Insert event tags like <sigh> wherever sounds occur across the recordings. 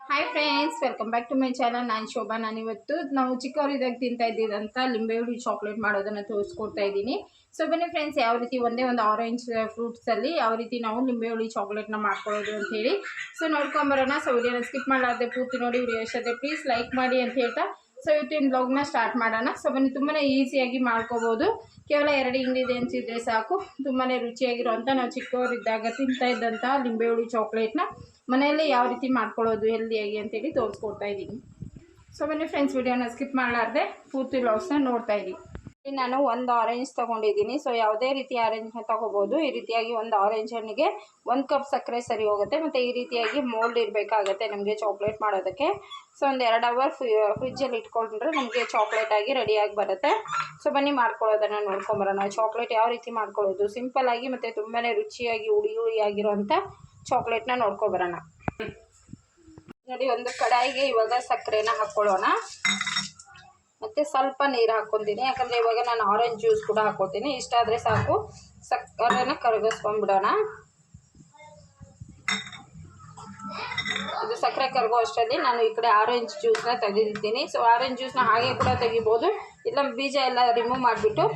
Hi friends welcome back to my channel ನಾನು ಶೋಭಾ, ನಾನಿವತ್ತು ನಾವು ಚಿಕ್ಕವರಿದಾಗ ತಿಂತಾ ಇದ್ದಿದ್ದಂಥ ಲಿಂಬೆ ಹುಳಿ ಚಾಕ್ಲೇಟ್ ಮಾಡೋದನ್ನು ತೋರಿಸ್ಕೊಡ್ತಾ ಇದ್ದೀನಿ. ಸೊ ಬನ್ನಿ ಫ್ರೆಂಡ್ಸ್ ಯಾವ ರೀತಿ ಒಂದೇ ಒಂದು ಆರೆಂಜ್ ಫ್ರೂಟ್ಸಲ್ಲಿ ಯಾವ ರೀತಿ ನಾವು ಲಿಂಬೆ ಹುಳಿ ಚಾಕ್ಲೇಟ್ನ ಮಾಡ್ಕೊಳ್ಳೋದು ಅಂತ ಹೇಳಿ. ಸೊ ನೋಡ್ಕೊಂಬರೋಣ ಸೊ ವಿಡಿಯೋನ ಸ್ಕಿಪ್ ಮಾಡಲಾರ್ದೆ ಪೂರ್ತಿ ನೋಡಿ ವಿಡಿಯೋ ಇಷ್ಟದೆ ಪ್ಲೀಸ್ ಲೈಕ್ ಮಾಡಿ ಅಂತ ಹೇಳ್ತಾ ಸೊ ಇವತ್ತಿನ ಬ್ಲಾಗ್ನ ಸ್ಟಾರ್ಟ್ ಮಾಡೋಣ. ಸೊ ಬನ್ನಿ ತುಂಬಾ ಈಸಿಯಾಗಿ ಮಾಡ್ಕೋಬೋದು. ಕೇವಲ ಎರಡು ಇಂಗ್ರೀಡಿಯೆಂಟ್ಸ್ ಇದ್ದರೆ ಸಾಕು. ತುಂಬಾ ರುಚಿಯಾಗಿರುವಂಥ ನಾವು ಚಿಕ್ಕವರಿದ್ದಾಗ ತಿಂತಾ ಇದ್ದಂಥ ಲಿಂಬೆ ಹುಳಿ ಚಾಕ್ಲೇಟ್ನ ಮನೆಯಲ್ಲೇ ಯಾವ ರೀತಿ ಮಾಡ್ಕೊಳ್ಳೋದು ಹೆಲ್ದಿಯಾಗಿ ಅಂತೇಳಿ ತೋರಿಸ್ಕೊಡ್ತಾ ಇದ್ದೀನಿ. ಸೊ ಬನ್ನಿ ಫ್ರೆಂಡ್ಸ್ ವಿಡಿಯೋನ ಸ್ಕಿಪ್ ಮಾಡಲಾರ್ದೆ ಪೂರ್ತಿ ಬ್ಲಾಗ್ಸ್ನ ನೋಡ್ತಾ ಇದ್ದೀನಿ ನಾನು ಒಂದು ಆರೆಂಜ್ ತಗೊಂಡಿದ್ದೀನಿ. ಸೊ ಯಾವುದೇ ರೀತಿ ಆರೆಂಜ್ನ ತೊಗೋಬೋದು. ಈ ರೀತಿಯಾಗಿ ಒಂದು ಆರೆಂಜ್ ಹಣ್ಣಿಗೆ ಒಂದು ಕಪ್ ಸಕ್ಕರೆ ಸರಿ ಹೋಗುತ್ತೆ. ಮತ್ತು ಈ ರೀತಿಯಾಗಿ ಮೋಲ್ಡ್ ಇರಬೇಕಾಗತ್ತೆ ನಮಗೆ ಚಾಕ್ಲೇಟ್ ಮಾಡೋದಕ್ಕೆ. ಸೊ ಒಂದು ಎರಡು ಅವರ್ ಫ್ರಿಜ್ಜಲ್ಲಿ ಇಟ್ಕೊಂಡ್ರೆ ನಮಗೆ ಚಾಕ್ಲೇಟ್ ಆಗಿ ರೆಡಿಯಾಗಿ ಬರುತ್ತೆ. ಸೊ ಬನ್ನಿ ಮಾಡ್ಕೊಳ್ಳೋದನ್ನು ನೋಡ್ಕೊಂಬರೋಣ ಚಾಕ್ಲೇಟ್ ಯಾವ ರೀತಿ ಮಾಡ್ಕೊಳ್ಳೋದು? ಸಿಂಪಲ್ ಆಗಿ ಮತ್ತು ತುಂಬಾ ರುಚಿಯಾಗಿ, ಹುಳಿ ಹುಳಿಯಾಗಿರೋಂಥ ಚಾಕ್ಲೇಟ್ನ ನೋಡ್ಕೊಬರೋಣ ನೋಡಿ, ಒಂದು ಕಡಾಯಿಗೆ ಇವಾಗ ಸಕ್ಕರೆನ ಹಾಕ್ಕೊಳ್ಳೋಣ. ಮತ್ತು ಸ್ವಲ್ಪ ನೀರು ಹಾಕ್ಕೊತೀನಿ. ಯಾಕಂದರೆ ಇವಾಗ ನಾನು ಆರೆಂಜ್ ಜ್ಯೂಸ್ ಕೂಡ ಹಾಕ್ಕೊತೀನಿ. ಇಷ್ಟ ಆದರೆ ಸಾಕು. ಸಕ್ಕರೆನ ಕರಗಿಸ್ಕೊಂಡ್ಬಿಡೋಣ. ಇದು ಸಕ್ಕರೆ ಕರಗೋ ಅಷ್ಟರಲ್ಲಿ ನಾನು ಈ ಕಡೆ ಆರೆಂಜ್ ಜ್ಯೂಸ್ನ ತೆಗೆದಿದ್ದೀನಿ ಸೊ ಆರೆಂಜ್ ಜ್ಯೂಸ್ನ ಹಾಗೆ ಕೂಡ ತೆಗಿಬೋದು. ಇಲ್ಲ, ಬೀಜ ಎಲ್ಲ ರಿಮೂವ್ ಮಾಡಿಬಿಟ್ಟು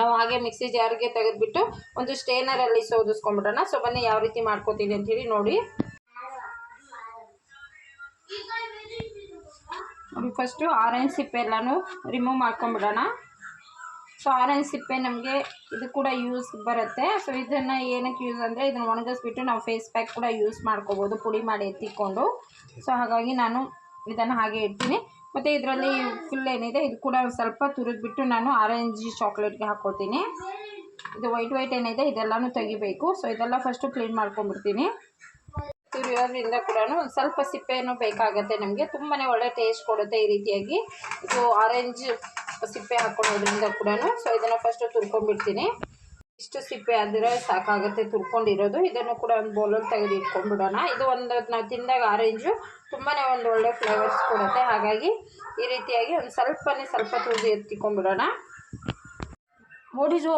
ನಾವು ಹಾಗೆ ಮಿಕ್ಸಿ ಜಾರಿಗೆ ತೆಗೆದ್ಬಿಟ್ಟು ಒಂದು ಸ್ಟೇನರಲ್ಲಿ ಸೋದಿಸ್ಕೊಂಡ್ಬಿಡೋಣ. ಸೊ ಬನ್ನಿ, ಯಾವ ರೀತಿ ಮಾಡ್ಕೋತೀನಿ ಹೇಳಿ ನೋಡಿ. ಫಸ್ಟು ಆರೆಂಜ್ ಸಿಪ್ಪೆ ಎಲ್ಲನೂ ರಿಮೂವ್ ಮಾಡ್ಕೊಂಬಿಡೋಣ ಸೊ ಆರೆಂಜ್ ಸಿಪ್ಪೆ ನಮಗೆ ಇದು ಕೂಡ ಯೂಸ್ ಬರುತ್ತೆ. ಸೊ ಇದನ್ನು ಏನಕ್ಕೆ ಯೂಸ್ ಅಂದರೆ ಇದನ್ನು ಒಣಗಿಸ್ಬಿಟ್ಟು ನಾವು ಫೇಸ್ ಪ್ಯಾಕ್ ಕೂಡ ಯೂಸ್ ಮಾಡ್ಕೋಬೋದು, ಪುಡಿ ಮಾಡಿ ಎತ್ತಿಕೊಂಡು. ಸೊ ಹಾಗಾಗಿ ನಾನು ಇದನ್ನು ಹಾಗೆ ಇಡ್ತೀನಿ. ಮತ್ತು ಇದರಲ್ಲಿ ಫುಲ್ ಏನಿದೆ, ಇದು ಕೂಡ ಒಂದು ಸ್ವಲ್ಪ ತುರಿದ್ಬಿಟ್ಟು ನಾನು ಆರೆಂಜ್ ಚಾಕ್ಲೇಟ್ಗೆ ಹಾಕೋತೀನಿ. ಇದು ವೈಟ್ ವೈಟ್ ಏನಿದೆ, ಇದೆಲ್ಲನೂ ತೆಗಿಬೇಕು. ಸೊ ಇದೆಲ್ಲ ಫಸ್ಟು ಕ್ಲೀನ್ ಮಾಡ್ಕೊಂಡ್ಬಿಡ್ತೀನಿ. ತುರಿಯೋದ್ರಿಂದ ಕೂಡ ಒಂದು ಸ್ವಲ್ಪ ಸಿಪ್ಪೆನೂ ಬೇಕಾಗುತ್ತೆ ನಮಗೆ. ತುಂಬಾ ಒಳ್ಳೆ ಟೇಸ್ಟ್ ಕೊಡುತ್ತೆ ಈ ರೀತಿಯಾಗಿ. ಇದು ಆರೆಂಜ್ ಸಿಪ್ಪೆ ಹಾಕೊಳ್ಳೋದ್ರಿಂದ ಕೂಡ ಸೊ ಇದನ್ನು ಫಸ್ಟು ತುರ್ಕೊಂಡ್ಬಿಡ್ತೀನಿ. ಇಷ್ಟು ಸಿಪ್ಪೆ ಆದರೆ ಸಾಕಾಗುತ್ತೆ ತುರ್ಕೊಂಡಿರೋದು. ಇದನ್ನು ಕೂಡ ಒಂದು ಬೌಲಲ್ಲಿ ತೆಗೆದು ಇಟ್ಕೊಂಡ್ಬಿಡೋಣ. ಇದು ಒಂದು ನಾವು ತಿಂದಾಗ ಆರೆಂಜು ತುಂಬಾ ಒಂದು ಒಳ್ಳೆ ಫ್ಲೇವರ್ಸ್ ಕೊಡುತ್ತೆ. ಹಾಗಾಗಿ ಈ ರೀತಿಯಾಗಿ ಒಂದು ಸ್ವಲ್ಪನೇ ಸ್ವಲ್ಪ ತುರಿದು ಎತ್ತಿಕೊಂಡ್ಬಿಡೋಣ. ಓಡಿಸು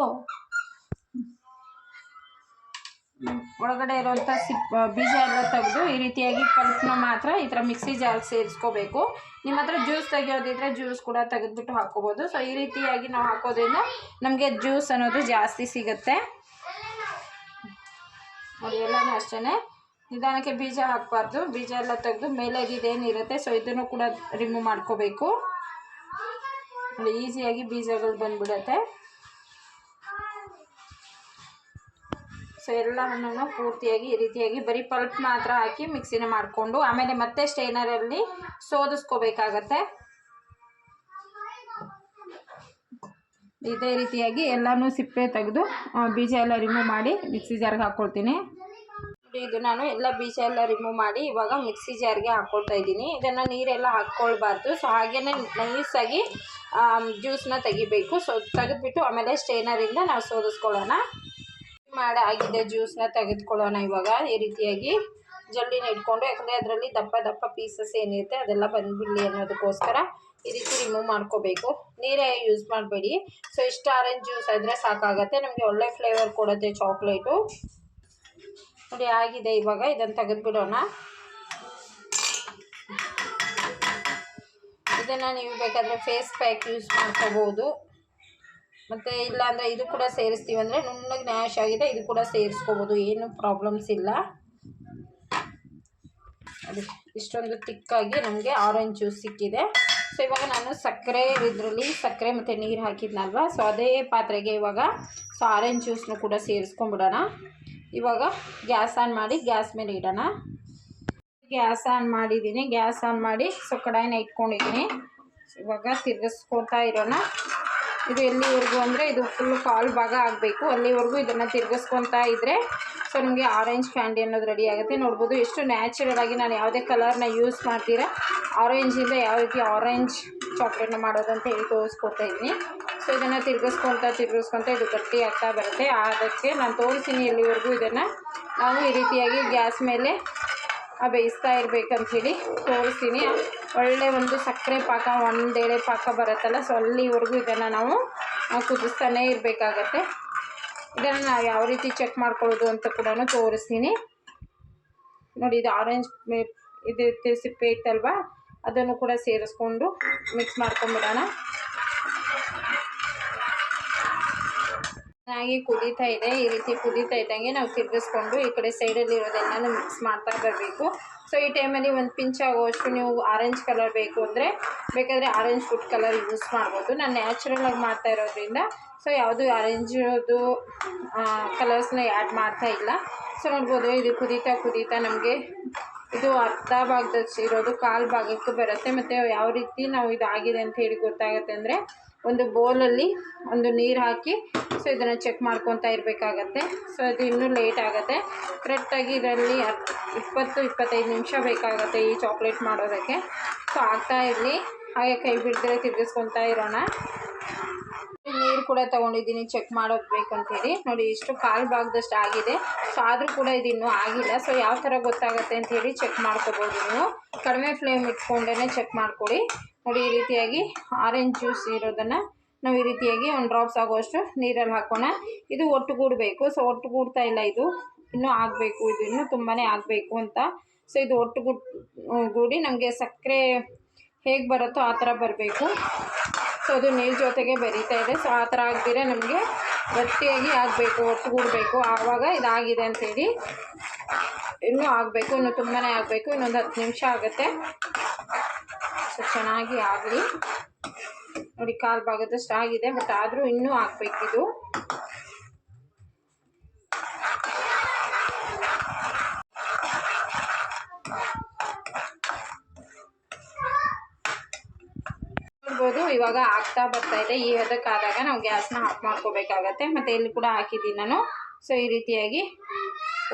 ಒಳಗಡೆ ಇರೋವಂಥ ಸಿಪ್ ಬೀಜ ಎಲ್ಲ ತೆಗೆದು ಈ ರೀತಿಯಾಗಿ ಪಲ್ಪ್ನ ಮಾತ್ರ ಈ ಥರ ಮಿಕ್ಸಿ ಜಾಲ್ ಸೇರಿಸ್ಕೋಬೇಕು. ನಿಮ್ಮ ಹತ್ರ ಜ್ಯೂಸ್ ತೆಗಿಯೋದಿದ್ರೆ ಜ್ಯೂಸ್ ಕೂಡ ತೆಗೆದ್ಬಿಟ್ಟು ಹಾಕ್ಕೋಬೋದು. ಸೊ ಈ ರೀತಿಯಾಗಿ ನಾವು ಹಾಕೋದ್ರಿಂದ ನಮಗೆ ಜ್ಯೂಸ್ ಅನ್ನೋದು ಜಾಸ್ತಿ ಸಿಗುತ್ತೆ. ನೋಡಿ, ಎಲ್ಲನೂ ಅಷ್ಟೇ ನಿಧಾನಕ್ಕೆ ಬೀಜ ಹಾಕಬಾರ್ದು. ಬೀಜ ಎಲ್ಲ ತೆಗೆದು ಮೇಲೆ ಇದೇನಿರುತ್ತೆ ಸೊ ಇದನ್ನು ಕೂಡ ರಿಮೂವ್ ಮಾಡ್ಕೋಬೇಕು. ಈಸಿಯಾಗಿ ಬೀಜಗಳು ಬಂದ್ಬಿಡುತ್ತೆ. ಸೊ ಎಲ್ಲ ಹಣ್ಣನ್ನು ಪೂರ್ತಿಯಾಗಿ ಈ ರೀತಿಯಾಗಿ ಬರೀ ಪಲ್ಪ್ ಮಾತ್ರ ಹಾಕಿ ಮಿಕ್ಸಿನ ಮಾಡಿಕೊಂಡು, ಆಮೇಲೆ ಮತ್ತೆ ಸ್ಟೇನರಲ್ಲಿ ಸೋದಿಸ್ಕೋಬೇಕಾಗತ್ತೆ. ಇದೇ ರೀತಿಯಾಗಿ ಎಲ್ಲನೂ ಸಿಪ್ಪೆ ತೆಗೆದು ಬೀಜ ಎಲ್ಲ ರಿಮೂವ್ ಮಾಡಿ ಮಿಕ್ಸಿ ಜಾರ್ಗೆ ಹಾಕ್ಕೊಳ್ತೀನಿ ಇದು ನಾನು ಎಲ್ಲ ಬೀಜ ಎಲ್ಲ ರಿಮೂವ್ ಮಾಡಿ ಇವಾಗ ಮಿಕ್ಸಿ ಜಾರ್ಗೆ ಹಾಕ್ಕೊಳ್ತಾ ಇದ್ದೀನಿ. ಇದನ್ನು ನೀರೆಲ್ಲ ಹಾಕ್ಕೊಳ್ಬಾರ್ದು. ಸೊ ಹಾಗೇ ನೈಸಾಗಿ ಜ್ಯೂಸನ್ನ ತೆಗಿಬೇಕು. ಸೊ ತೆಗೆದ್ಬಿಟ್ಟು ಆಮೇಲೆ ಸ್ಟೇನರಿಂದ ನಾವು ಸೋದಿಸ್ಕೊಳ್ಳೋಣ. ಮಾಡಿ ಆಗಿದೆ ಜ್ಯೂಸನ್ನ ತೆಗೆದುಕೊಳ್ಳೋಣ ಇವಾಗ. ಈ ರೀತಿಯಾಗಿ ಜಲ್ಲಿನ ಇಟ್ಕೊಂಡು, ಯಾಕಂದರೆ ಅದರಲ್ಲಿ ದಪ್ಪ ದಪ್ಪ ಪೀಸಸ್ ಏನಿರುತ್ತೆ, ಅದೆಲ್ಲ ಬಂದ್ಬಿಡಲಿ ಅನ್ನೋದಕ್ಕೋಸ್ಕರ ಈ ರೀತಿ ರಿಮೂವ್ ಮಾಡ್ಕೋಬೇಕು. ನೀರೇ ಯೂಸ್ ಮಾಡಬೇಡಿ. ಸೊ ಇಷ್ಟು ಆರೆಂಜ್ ಜ್ಯೂಸ್ ಆದರೆ ಸಾಕಾಗತ್ತೆ. ನಮಗೆ ಒಳ್ಳೆ ಫ್ಲೇವರ್ ಕೊಡುತ್ತೆ ಚಾಕ್ಲೇಟು ನೋಡಿ, ಆಗಿದೆ ಇವಾಗ. ಇದನ್ನು ತೆಗೆದುಬಿಡೋಣ. ಇದನ್ನು ನೀವು ಬೇಕಾದರೆ ಫೇಸ್ ಪ್ಯಾಕ್ ಯೂಸ್ ಮಾಡ್ಕೋಬೋದು. ಮತ್ತು ಇಲ್ಲಾಂದರೆ ಇದು ಕೂಡ ಸೇರಿಸ್ತೀವಿ ಅಂದರೆ ನುಣ್ಣಗೆ ನ್ಯಾಶ್ ಆಗಿದೆ, ಇದು ಕೂಡ ಸೇರಿಸ್ಕೋಬೋದು, ಏನು ಪ್ರಾಬ್ಲಮ್ಸ್ ಇಲ್ಲ. ಅದು ಇಷ್ಟೊಂದು ತಿಕ್ಕಾಗಿ ನಮಗೆ ಆರೆಂಜ್ ಜ್ಯೂಸ್ ಸಿಕ್ಕಿದೆ. ಸೊ ಇವಾಗ ನಾನು ಸಕ್ಕರೆ ಇದರಲ್ಲಿ ಸಕ್ಕರೆ ಮತ್ತು ನೀರು ಹಾಕಿದ್ನಲ್ವಾ? ಸೊ ಅದೇ ಪಾತ್ರೆಗೆ ಇವಾಗ ಸೊ ಆರೆಂಜ್ ಜ್ಯೂಸ್ನು ಕೂಡ ಸೇರಿಸ್ಕೊಂಬಿಡೋಣ ಇವಾಗ ಗ್ಯಾಸ್ ಆನ್ ಮಾಡಿ, ಗ್ಯಾಸ್ ಮೇಲೆ ಇಡೋಣ. ಗ್ಯಾಸ್ ಆನ್ ಮಾಡಿದ್ದೀನಿ, ಗ್ಯಾಸ್ ಆನ್ ಮಾಡಿ ಸೊ ಕಡಾಯಿನ ಇಟ್ಕೊಂಡಿದ್ದೀನಿ. ಇವಾಗ ತಿರ್ಗಿಸ್ಕೊತಾ ಇರೋಣ. ಇದು ಎಲ್ಲಿವರೆಗೂ ಅಂದರೆ ಇದು ಫುಲ್ ಕಾಲ್ ಭಾಗ ಆಗಬೇಕು. ಅಲ್ಲಿವರೆಗೂ ಇದನ್ನು ತಿರ್ಗಿಸ್ಕೊತಾ ಇದ್ದರೆ ಸೊ ನಿಮಗೆ ಆರೆಂಜ್ ಕ್ಯಾಂಡಿ ಅನ್ನೋದು ರೆಡಿ ಆಗುತ್ತೆ. ನೋಡ್ಬೋದು ಎಷ್ಟು ನ್ಯಾಚುರಲ್ ಆಗಿ ನಾನು ಯಾವುದೇ ಕಲರ್ನ ಯೂಸ್ ಮಾಡ್ತೀರಾ ಆರೆಂಜಿಂದ ಯಾವ ರೀತಿ ಆರೆಂಜ್ ಚಾಕ್ಲೇಟ್ನ ಮಾಡೋದು ಅಂತ ಹೇಳಿ ತೋರಿಸ್ಕೊಡ್ತಾ ಇದ್ದೀನಿ. ಸೊ ಇದನ್ನು ತಿರ್ಗಿಸ್ಕೊತಾ ತಿರ್ಗಿಸ್ಕೊತಾ ಇದು ಗಟ್ಟಿ ಆಗ್ತಾ ಬರುತ್ತೆ. ಅದಕ್ಕೆ ನಾನು ತೋರಿಸ್ತೀನಿ ಎಲ್ಲಿವರೆಗೂ ಇದನ್ನು. ನಾವು ಈ ರೀತಿಯಾಗಿ ಗ್ಯಾಸ್ ಮೇಲೆ ಬೇಯಿಸ್ತಾ ಇರಬೇಕಂಥೇಳಿ ತೋರಿಸ್ತೀನಿ. ಒಳ್ಳೆ ಒಂದು ಸಕ್ಕರೆ ಪಾಕ ಒಂದೇಳೆ ಪಾಕ ಬರುತ್ತಲ್ಲ ಸೊ ಅಲ್ಲಿವರೆಗೂ ಇದನ್ನು ನಾವು ಕುದಿಸ್ತಾನೇ ಇರಬೇಕಾಗತ್ತೆ. ಇದನ್ನು ನಾವು ಯಾವ ರೀತಿ ಚೆಕ್ ಮಾಡ್ಕೊಳ್ಳೋದು ಅಂತ ಕೂಡ ತೋರಿಸ್ತೀನಿ. ನೋಡಿ, ಇದು ಆರೆಂಜ್ ಇದು ಸಿಪ್ಪೆ ಇತ್ತಲ್ವಾ ಅದನ್ನು ಕೂಡ ಸೇರಿಸ್ಕೊಂಡು ಮಿಕ್ಸ್ ಮಾಡ್ಕೊಂಬಿಡೋಣ. ಚೆನ್ನಾಗಿ ಕುದೀತಾ ಇದೆ, ಈ ರೀತಿ ಕುದೀತಾ ಇದ್ದಂಗೆ ನಾವು ತಿರುಗಿಸ್ಕೊಂಡು ಈ ಕಡೆ ಸೈಡಲ್ಲಿ ಇರೋದೆಲ್ಲನೂ ಮಿಕ್ಸ್ ಮಾಡ್ತಾ ಬರಬೇಕು. ಸೊ ಈ ಟೈಮಲ್ಲಿ ಒಂದು ಪಿಂಚ್ ಆಗುವಷ್ಟು ನೀವು ಆರೆಂಜ್ ಕಲರ್ ಬೇಕು ಅಂದರೆ, ಬೇಕಾದರೆ ಆರೆಂಜ್ ಫುಡ್ ಕಲರ್ ಯೂಸ್ ಮಾಡ್ಬೋದು. ನಾನು ನ್ಯಾಚುರಲ್ ಆಗಿ ಮಾಡ್ತಾ ಇರೋದ್ರಿಂದ ಸೊ ಯಾವುದು ಆರೆಂಜದು ಕಲರ್ಸ್ನ ಆ್ಯಡ್ ಮಾಡ್ತಾ ಇಲ್ಲ. ಸೊ ನೋಡ್ಬೋದು, ಇದು ಕುದೀತಾ ಕುದೀತಾ ನಮಗೆ ಇದು ಅರ್ಧ ಭಾಗದ ಇರೋದು, ಕಾಲು ಭಾಗಕ್ಕೆ ಬರುತ್ತೆ. ಮತ್ತು ಯಾವ ರೀತಿ ನಾವು ಇದಾಗಿದೆ ಅಂತ ಹೇಳಿ ಗೊತ್ತಾಗುತ್ತೆ ಅಂದರೆ ಒಂದು ಬೌಲಲ್ಲಿ ಒಂದು ನೀರು ಹಾಕಿ ಸೊ ಇದನ್ನು ಚೆಕ್ ಮಾಡ್ಕೊತಾ ಇರಬೇಕಾಗತ್ತೆ. ಸೊ ಅದು ಇನ್ನೂ ಲೇಟ್ ಆಗುತ್ತೆ. ಕರೆಕ್ಟಾಗಿ ಇದರಲ್ಲಿ ಇಪ್ಪತ್ತು, ಇಪ್ಪತ್ತೈದು ನಿಮಿಷ ಬೇಕಾಗುತ್ತೆ ಈ ಚಾಕ್ಲೇಟ್ ಮಾಡೋದಕ್ಕೆ. ಸೊ ಆಗ್ತಾ ಇರಲಿ. ಹಾಗೆ ಕೈ ಬಿಡದೆ ತಿರುಗಿಸ್ಕೊತಾ ಇರೋಣ. ನೀರು ಕೂಡ ತೊಗೊಂಡಿದ್ದೀನಿ ಚೆಕ್ ಮಾಡೋದು ಬೇಕಂತೇಳಿ. ನೋಡಿ, ಇಷ್ಟು ಕಾಲು ಭಾಗದಷ್ಟು ಆಗಿದೆ. ಸೊ ಆದರೂ ಕೂಡ ಇದಿನ್ನೂ ಆಗಿಲ್ಲ. ಸೊ ಯಾವ ಥರ ಗೊತ್ತಾಗುತ್ತೆ ಅಂತೇಳಿ ಚೆಕ್ ಮಾಡ್ಕೋಬೋದು ನೀವು. ಕಡಿಮೆ ಫ್ಲೇಮ್ ಇಟ್ಕೊಂಡೇ ಚೆಕ್ ಮಾಡ್ಕೊಳ್ಳಿ ನೋಡಿ, ಈ ರೀತಿಯಾಗಿ ಆರೆಂಜ್ ಜ್ಯೂಸ್ ಇರೋದನ್ನು ನಾವು ಈ ರೀತಿಯಾಗಿ ಒಂದು ಡ್ರಾಪ್ಸ್ ಆಗುವಷ್ಟು ನೀರಲ್ಲಿ ಹಾಕೋಣ. ಇದು ಒಟ್ಟುಗೂಡಬೇಕು. ಸೊ ಒಟ್ಟುಗೂಡ್ತಾ ಇಲ್ಲ ಇದು. ಇನ್ನೂ ಆಗಬೇಕು. ಇದು ಇನ್ನೂ ತುಂಬಾ ಆಗಬೇಕು ಅಂತ. ಸೊ ಇದು ಒಟ್ಟುಗೂಡಿ ಗೂಡಿ ನಮಗೆ ಸಕ್ಕರೆ ಹೇಗೆ ಬರುತ್ತೋ ಆ ಥರ ಬರಬೇಕು. ಸೊ ಅದು ನೀರು ಜೊತೆಗೆ ಬೆರೀತಾ ಇದೆ. ಸೊ ಆ ಥರ ಆಗದಿರೆ ನಮಗೆ ಗಟ್ಟಿಯಾಗಿ ಆಗಬೇಕು, ಒಟ್ಟುಗೂಡಬೇಕು. ಆವಾಗ ಇದಾಗಿದೆ ಅಂಥೇಳಿ ಇನ್ನೂ ಆಗಬೇಕು, ಇನ್ನು ತುಂಬಾ ಆಗಬೇಕು. ಇನ್ನೊಂದು ಹತ್ತು ನಿಮಿಷ ಆಗುತ್ತೆ. ಸೊ ಚೆನ್ನಾಗಿ ಆಗಲಿ. ನೋಡಿ, ಕಾಲು ಭಾಗದಷ್ಟು ಆಗಿದೆ ಬಟ್ ಆದರೂ ಇನ್ನೂ ಹಾಕ್ಬೇಕಿದು ನೋಡ್ಬೋದು, ಇವಾಗ ಆಗ್ತಾ ಬರ್ತಾ ಇದೆ. ಈ ಹದಕ್ಕಾದಾಗ ನಾವು ಗ್ಯಾಸ್ನ ಆಫ್ ಮಾಡ್ಕೋಬೇಕಾಗತ್ತೆ. ಮತ್ತು ಇಲ್ಲಿ ಕೂಡ ಹಾಕಿದ್ದೀನಿ ನಾನು. ಸೊ, ಈ ರೀತಿಯಾಗಿ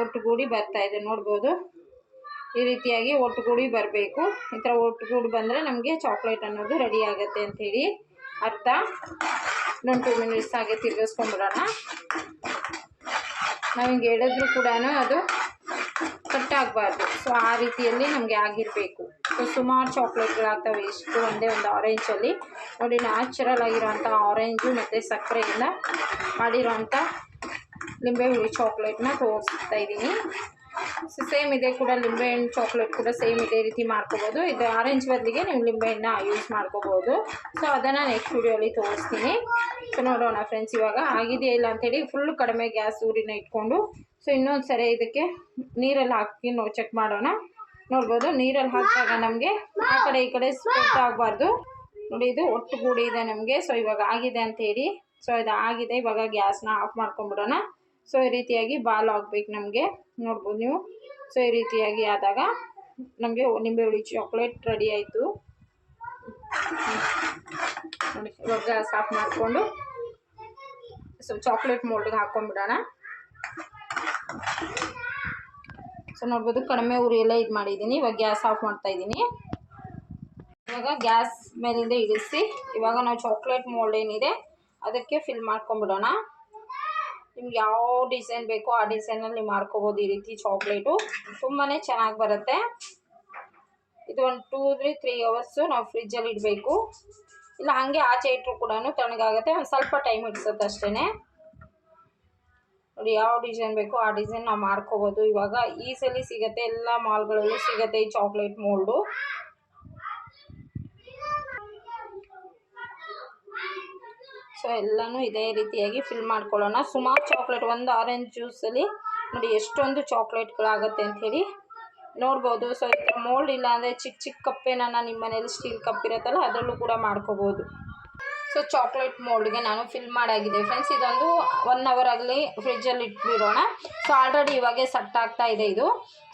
ಒಟ್ಟುಗೂಡಿ ಬರ್ತಾ ಇದೆ. ನೋಡ್ಬೋದು. ಈ ರೀತಿಯಾಗಿ ಒಟ್ಟುಗೂಡಿ ಬರಬೇಕು. ಈ ಥರ ಒಟ್ಟುಗೂಡಿ ಬಂದರೆ ನಮಗೆ ಚಾಕ್ಲೇಟ್ ಅನ್ನೋದು ರೆಡಿ ಆಗುತ್ತೆ ಅಂಥೇಳಿ ಅರ್ಥ. ಇನ್ನೊಂದು ಟೂ ಮಿನಿಟ್ಸ್ ಹಾಗೆ ತಿರ್ಗಿಸ್ಕೊಂಡ್ಬಿಡೋಣ. ನಾವು ಹಿಂಗೆ ಹೇಳಿದ್ರು ಕೂಡ ಅದು ಕಟ್ ಆಗಬಾರ್ದು. ಸೊ ಆ ರೀತಿಯಲ್ಲಿ ನಮಗೆ ಆಗಿರಬೇಕು. ಸೊ ಸುಮಾರು ಚಾಕ್ಲೇಟ್ಗಳಾಗ್ತವೆ ಇಷ್ಟು ಒಂದೇ ಒಂದು ಆರೆಂಜಲ್ಲಿ ನೋಡಿ ನ್ಯಾಚುರಲ್ ಆಗಿರೋಂಥ ಆರೆಂಜು ಮತ್ತು ಸಕ್ಕರೆಯಿಂದ ಮಾಡಿರೋಂಥ ಲಿಂಬೆ ಹುಳಿ ಚಾಕ್ಲೇಟ್ನ ತೋರಿಸ್ತಾ ಇದ್ದೀನಿ. ಸೊ ಸೇಮ್ ಇದೆ ಕೂಡ ಲಿಂಬೆಹಣ್ಣು ಚಾಕ್ಲೇಟ್ ಕೂಡ ಸೇಮ್ ಇದೇ ರೀತಿ ಮಾಡ್ಕೋಬೋದು. ಇದು ಆರೆಂಜ್ ಬದಲಿಗೆ ನೀವು ಲಿಂಬೆಹಣ್ಣ ಯೂಸ್ ಮಾಡ್ಕೋಬೋದು. ಸೊ ಅದನ್ನು ನೆಕ್ಸ್ಟ್ ವಿಡಿಯೋಲಿ ತೋರಿಸ್ತೀನಿ. ಸೊ ನೋಡೋಣ ಫ್ರೆಂಡ್ಸ್ ಇವಾಗ ಆಗಿದೆಯಾ ಇಲ್ಲ ಅಂತೇಳಿ ಫುಲ್ ಕಡಿಮೆ ಗ್ಯಾಸ್ ಊರಿನ ಇಟ್ಕೊಂಡು. ಸೊ ಇನ್ನೊಂದು ಸರಿ ಇದಕ್ಕೆ ನೀರಲ್ಲಿ ಹಾಕಿ ನಾವು ಚೆಕ್ ಮಾಡೋಣ. ನೋಡ್ಬೋದು, ನೀರಲ್ಲಿ ಹಾಕಿದಾಗ ನಮಗೆ ಆ ಕಡೆ ಈ ಕಡೆ ಸ್ಪ್ರೆಡ್ ಆಗಬಾರ್ದು. ನೋಡಿ, ಇದು ಒಟ್ಟುಗೂಡಿ ಇದೆ ನಮಗೆ. ಸೊ ಇವಾಗ ಆಗಿದೆ ಅಂತೇಳಿ. ಸೊ ಇದು ಆಗಿದೆ. ಇವಾಗ ಗ್ಯಾಸ್ನ ಆಫ್ ಮಾಡ್ಕೊಂಬಿಡೋಣ ಸೊ ಈ ರೀತಿಯಾಗಿ ಬಾಲ್ ಆಗಬೇಕು ನಮಗೆ. ನೋಡ್ಬೋದು ನೀವು. ಸೊ, ಈ ರೀತಿಯಾಗಿ ಆದಾಗ ನಮಗೆ ನಿಂಬೆ ಹುಳಿ ಚಾಕ್ಲೇಟ್ ರೆಡಿ ಆಯಿತು. ನೋಡಿ, ಇವಾಗ ಗ್ಯಾಸ್ ಆಫ್ ಮಾಡಿಕೊಂಡು. ಸೊ ಚಾಕ್ಲೇಟ್ ಮೋಲ್ಡ್ಗೆ ಹಾಕ್ಕೊಂಡ್ಬಿಡೋಣ ಸೊ, ನೋಡ್ಬೋದು ಕಡಿಮೆ ಉರಿಯೆಲ್ಲ ಇದು ಮಾಡಿದ್ದೀನಿ. ಇವಾಗ ಗ್ಯಾಸ್ ಆಫ್ ಮಾಡ್ತಾ ಇದ್ದೀನಿ. ಇವಾಗ ಗ್ಯಾಸ್ ಮೇಲಿಂದ ಇಳಿಸಿ, ಇವಾಗ ನಾವು ಚಾಕ್ಲೇಟ್ ಮೋಲ್ಡ್ ಏನಿದೆ, ಅದಕ್ಕೆ ಫಿಲ್ ಮಾಡ್ಕೊಂಬಿಡೋಣ ನಿಮ್ಗೆ ಯಾವ ಡಿಸೈನ್ ಬೇಕೋ ಆ ಡಿಸೈನಲ್ಲಿ ನೀವು ಮಾಡ್ಕೋಬೋದು ಈ ರೀತಿ ಚಾಕ್ಲೇಟು ತುಂಬಾ ಚೆನ್ನಾಗಿ ಬರುತ್ತೆ. ಇದು ಒಂದು ಟೂ ತ್ರೀ ತ್ರೀ ಅವರ್ಸ್ ನಾವು ಫ್ರಿಜ್ಜಲ್ಲಿ ಇಡಬೇಕು. ಇಲ್ಲ, ಹಾಗೆ ಆಚೆ ಇಟ್ಟರು ಕೂಡ ತಣ್ಣಗಾಗುತ್ತೆ. ಒಂದು ಸ್ವಲ್ಪ ಟೈಮ್ ಹಿಡ್ಸುತ್ತೆ ಅಷ್ಟೇ ನೋಡಿ, ಯಾವ ಡಿಸೈನ್ ಬೇಕೋ ಆ ಡಿಸೈನ್ ನಾವು ಮಾಡ್ಕೋಬೋದು ಇವಾಗ ಈಸಲಿ ಸಿಗುತ್ತೆ, ಎಲ್ಲ ಮಾಲ್ಗಳಲ್ಲೂ ಸಿಗುತ್ತೆ ಈ ಚಾಕ್ಲೇಟ್ ಮೋಲ್ಡು ಸೊ, ಎಲ್ಲನೂ ಇದೇ ರೀತಿಯಾಗಿ ಫಿಲ್ ಮಾಡ್ಕೊಳ್ಳೋಣ. ಸುಮಾರು ಚಾಕ್ಲೇಟ್ ಒಂದು ಆರೆಂಜ್ ಜ್ಯೂಸಲ್ಲಿ ನೋಡಿ ಎಷ್ಟೊಂದು ಚಾಕ್ಲೇಟ್ಗಳಾಗತ್ತೆ ಅಂಥೇಳಿ ನೋಡ್ಬೋದು. ಸೊ ಈ ಥರ ಮೋಲ್ಡ್ ಇಲ್ಲ ಅಂದರೆ ಚಿಕ್ಕ ಚಿಕ್ಕ ಕಪ್ಪೇನ ನಿಮ್ಮ ಮನೇಲಿ ಸ್ಟೀಲ್ ಕಪ್ ಇರುತ್ತಲ್ಲ, ಅದರಲ್ಲೂ ಕೂಡ ಮಾಡ್ಕೋಬೋದು. ಸೊ ಚಾಕ್ಲೇಟ್ ಮೋಲ್ಡ್ಗೆ ನಾನು ಫಿಲ್ ಮಾಡಾಗಿದೆ ಫ್ರೆಂಡ್ಸ್ ಇದೊಂದು ಒನ್ ಅವರ್ ಆಗಲಿ ಫ್ರಿಜ್ಜಲ್ಲಿ ಇಟ್ಬಿಡೋಣ. ಸೊ ಆಲ್ರೆಡಿ ಇವಾಗೆ ಸಟ್ ಆಗ್ತಾ ಇದೆ ಇದು.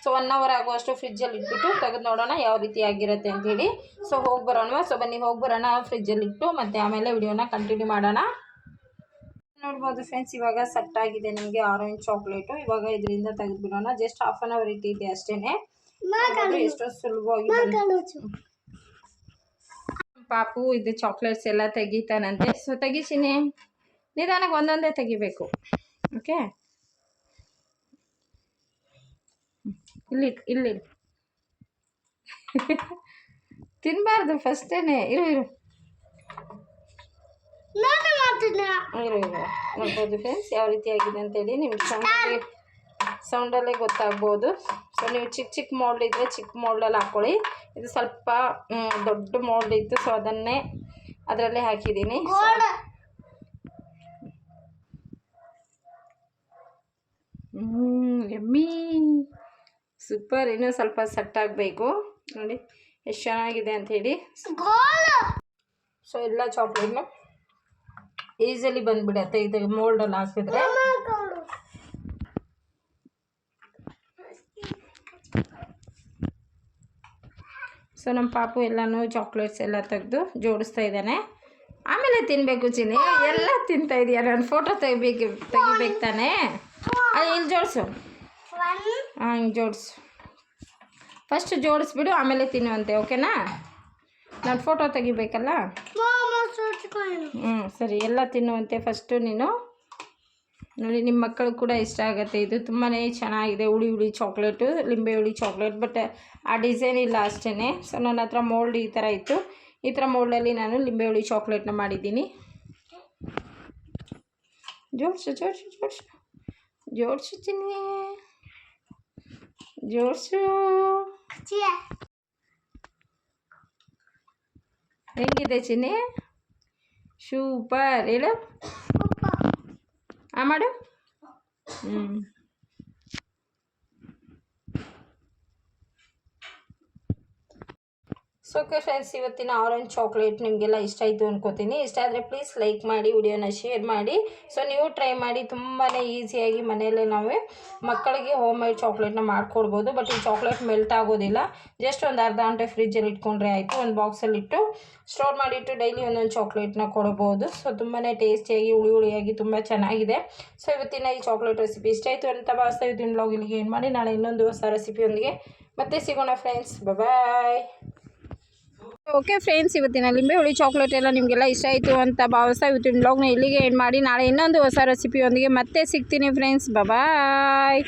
ಸೊ ಒನ್ ಅವರ್ ಆಗುವಷ್ಟು ಫ್ರಿಜ್ಜಲ್ಲಿ ಇಟ್ಬಿಟ್ಟು ತೆಗೆದು ನೋಡೋಣ ಯಾವ ರೀತಿ ಆಗಿರುತ್ತೆ ಅಂಥೇಳಿ ಸೊ ಹೋಗಿ ಬರೋಣ ಸೊ ಬನ್ನಿ ಹೋಗಿ ಬರೋಣ ಫ್ರಿಜ್ಜಲ್ಲಿ ಇಟ್ಟು ಮತ್ತೆ ಆಮೇಲೆ ವಿಡಿಯೋನ ಕಂಟಿನ್ಯೂ ಮಾಡೋಣ. ನೋಡ್ಬೋದು ಫ್ರೆಂಡ್ಸ್ ಇವಾಗ ಸೆಟ್ ಆಗಿದೆ ನಿಮಗೆ ಆರೆಂಜ್ ಚಾಕ್ಲೇಟು ಇವಾಗ ಇದರಿಂದ ತೆಗೆದುಬಿಡೋಣ ಜಸ್ಟ್ ಹಾಫ್ ಆನ್ ಅವರ್ ಇಟ್ಟಿದ್ದೆ ಅಷ್ಟೇ ಎಷ್ಟೋ ಸುಲಭವಾಗಿ. ಪಾಪು ಇದು ಚಾಕ್ಲೇಟ್ಸ್ ಎಲ್ಲ ತೆಗಿತಾನಂತೆ. ಸೊ ತೆಗಿಸಿನಿ ನಿಧಾನಕ್ಕೆ ಒಂದೊಂದೇ ತೆಗಿಬೇಕು. ಓಕೆ ಇಲ್ಲಿ ಇಲ್ಲಿ. <laughs> ತಿನ್ನಬಾರ್ದು ಫಸ್ಟೇನೆ. ಇರು ಇರು. ಇರು ಇರು. ನೋಡ್ಬೋದು ಫ್ರೆಂಡ್ಸ್ ಯಾವ ರೀತಿ ಆಗಿದೆ ಅಂತೇಳಿ ನಿಮ್ಗೆ ಸೌಂಡಲ್ಲಿ ಸೌಂಡಲ್ಲೇ ಗೊತ್ತಾಗ್ಬೋದು. ಸೊ ನೀವು ಚಿಕ್ಕ ಚಿಕ್ಕ ಮೋಲ್ಡ್ ಇದ್ದರೆ ಚಿಕ್ಕ ಮೋಲ್ಡಲ್ಲಿ ಹಾಕ್ಕೊಳ್ಳಿ ಇದು ಸ್ವಲ್ಪ ದೊಡ್ಡ ಮೋಲ್ಡ್ ಇತ್ತು ಸೊ ಅದನ್ನೇ ಅದರಲ್ಲೇ ಹಾಕಿದ್ದೀನಿ. ಎಮ್ಮಿ. ಸೂಪರ್ ಇನ್ನೂ ಸ್ವಲ್ಪ ಸೆಟ್ ಆಗಬೇಕು. ನೋಡಿ ಎಷ್ಟು ಚೆನ್ನಾಗಿದೆ ಅಂಥೇಳಿ ಸೊ ಎಲ್ಲ ಚಾಕ್ಲೇಟ್ನು ಈಸಿಲಿ ಬಂದ್ಬಿಡತ್ತೆ. ಇದು ಮೋಲ್ಡಲ್ಲಿ ಹಾಕಿದ್ರೆ. ಸೊ ನಮ್ಮ ಪಾಪು ಎಲ್ಲನೂ ಚಾಕ್ಲೇಟ್ಸ್ ಎಲ್ಲ ತೆಗೆದು ಜೋಡಿಸ್ತಾ ಇದ್ದಾನೆ. ಆಮೇಲೆ ತಿನ್ನಬೇಕು ಚಿನ್ನಿ ಎಲ್ಲ ತಿಂತಾ ಇದೆಯಾ ನಾನು. ಫೋಟೋ ತೆಗಿಬೇಕು ತೆಗಿಬೇಕು ತಾನೇ? ಅದು ಇಲ್ಲಿ ಜೋಡಿಸು. ಹಾಂ ಹಿಂಗೆ ಜೋಡಿಸು. ಫಸ್ಟ್ ಜೋಡಿಸ್ಬಿಡು ಆಮೇಲೆ ತಿನ್ನುವಂತೆ ಓಕೆನಾ? ನಾನು ಫೋಟೋ ತೆಗಿಬೇಕಲ್ಲ? ಹ್ಞೂ ಸರಿ. ಎಲ್ಲ ತಿನ್ನುವಂತೆ ಫಸ್ಟು ನೀನು. ನೋಡಿ ನಿಮ್ಮ ಮಕ್ಕಳು ಕೂಡ ಇಷ್ಟ ಆಗುತ್ತೆ. ಇದು ತುಂಬಾ ಚೆನ್ನಾಗಿದೆ. ಹುಳಿ ಹುಳಿ ಚಾಕ್ಲೇಟು ಲಿಂಬೆ ಹುಳಿ ಚಾಕ್ಲೇಟ್ ಬಟ್ ಆ ಡಿಸೈನ್ ಇಲ್ಲ ಅಷ್ಟೇ ಸೊ ನನ್ನ ಹತ್ರ ಮೋಲ್ಡ್ ಈ ಥರ ಇತ್ತು. ಈ ಥರ ಮೋಲ್ಡಲ್ಲಿ ನಾನು ಲಿಂಬೆ ಹುಳಿ ಚಾಕ್ಲೇಟ್ನ ಮಾಡಿದ್ದೀನಿ. ಜೋಡಿಸು ಜೋಡ್ಸು ಜೋಡಿಸು. ಜೋಡ್ಸು ಚಿನ್ನಿ. ಜೋಡಿಸು. ಹೆಂಗಿದೆ ಚಿನ್ನಿ? ಸೂಪರ್. ಹೇಳು. ಆ ಮಾಡು ಸೊ ಓಕೆ ಫ್ರೆಂಡ್ಸ್ ಇವತ್ತಿನ ಆರೆಂಜ್ ಚಾಕ್ಲೇಟ್ ನಿಮಗೆಲ್ಲ ಇಷ್ಟ ಆಯಿತು ಅನ್ಕೋತೀನಿ. ಇಷ್ಟ ಆದರೆ ಪ್ಲೀಸ್ ಲೈಕ್ ಮಾಡಿ ವಿಡಿಯೋನ ಶೇರ್ ಮಾಡಿ. ಸೊ ನೀವು ಟ್ರೈ ಮಾಡಿ ತುಂಬಾ ಈಸಿಯಾಗಿ ಮನೆಯಲ್ಲೇ ನಾವೇ ಮಕ್ಕಳಿಗೆ ಹೋಮ್ ಮೇಡ್ ಚಾಕ್ಲೇಟ್ನ ಮಾಡ್ಕೊಡ್ಬೋದು. ಬಟ್ ಈ ಚಾಕ್ಲೇಟ್ ಮೆಲ್ಟ್ ಆಗೋದಿಲ್ಲ. ಜಸ್ಟ್ ಒಂದು ಅರ್ಧ ಗಂಟೆ ಫ್ರಿಜ್ಜಲ್ಲಿ ಇಟ್ಕೊಂಡ್ರೆ ಆಯಿತು. ಒಂದು ಬಾಕ್ಸಲ್ಲಿ ಇಟ್ಟು ಸ್ಟೋರ್ ಮಾಡಿಟ್ಟು ಡೈಲಿ ಒಂದೊಂದು ಚಾಕ್ಲೇಟ್ನ ಕೊಡ್ಬೋದು. ಸೊ ತುಂಬಾ ಟೇಸ್ಟಿಯಾಗಿ ಹುಳಿ ಹುಳಿಯಾಗಿ ತುಂಬ ಚೆನ್ನಾಗಿದೆ. ಸೊ ಇವತ್ತಿನ ಈ ಚಾಕ್ಲೇಟ್ ರೆಸಿಪಿ ಇಷ್ಟ ಆಯಿತು ಅಂತ ಭಾವಿಸ್ತಾ ಇವತ್ತಿನ ಬ್ಲಾಗ್ ಇಲ್ಲಿಗೆ ಏನು ಮಾಡಿ. ನಾಳೆ ಇನ್ನೊಂದು ಹೊಸ ರೆಸಿಪಿಯೊಂದಿಗೆ ಮತ್ತೆ ಸಿಗೋಣ ಫ್ರೆಂಡ್ಸ್ ಬಾಯ್ ಓಕೆ ಫ್ರೆಂಡ್ಸ್, ಇವತ್ತಿನ ಲಿಂಬೆ ಹುಳಿ ಚಾಕ್ಲೇಟ್ ಎಲ್ಲ ನಿಮಗೆಲ್ಲ ಇಷ್ಟ ಆಯಿತು ಅಂತ ಭಾವಿಸ್ತಾ ಇವತ್ತಿನ ಬ್ಲಾಗ್ನ ಇಲ್ಲಿಗೆ ಏನು ಮಾಡಿ. ನಾಳೆ ಇನ್ನೊಂದು ಹೊಸ ರೆಸಿಪಿಯೊಂದಿಗೆ ಮತ್ತೆ ಸಿಗ್ತೀನಿ ಫ್ರೆಂಡ್ಸ್ ಬಾಯ್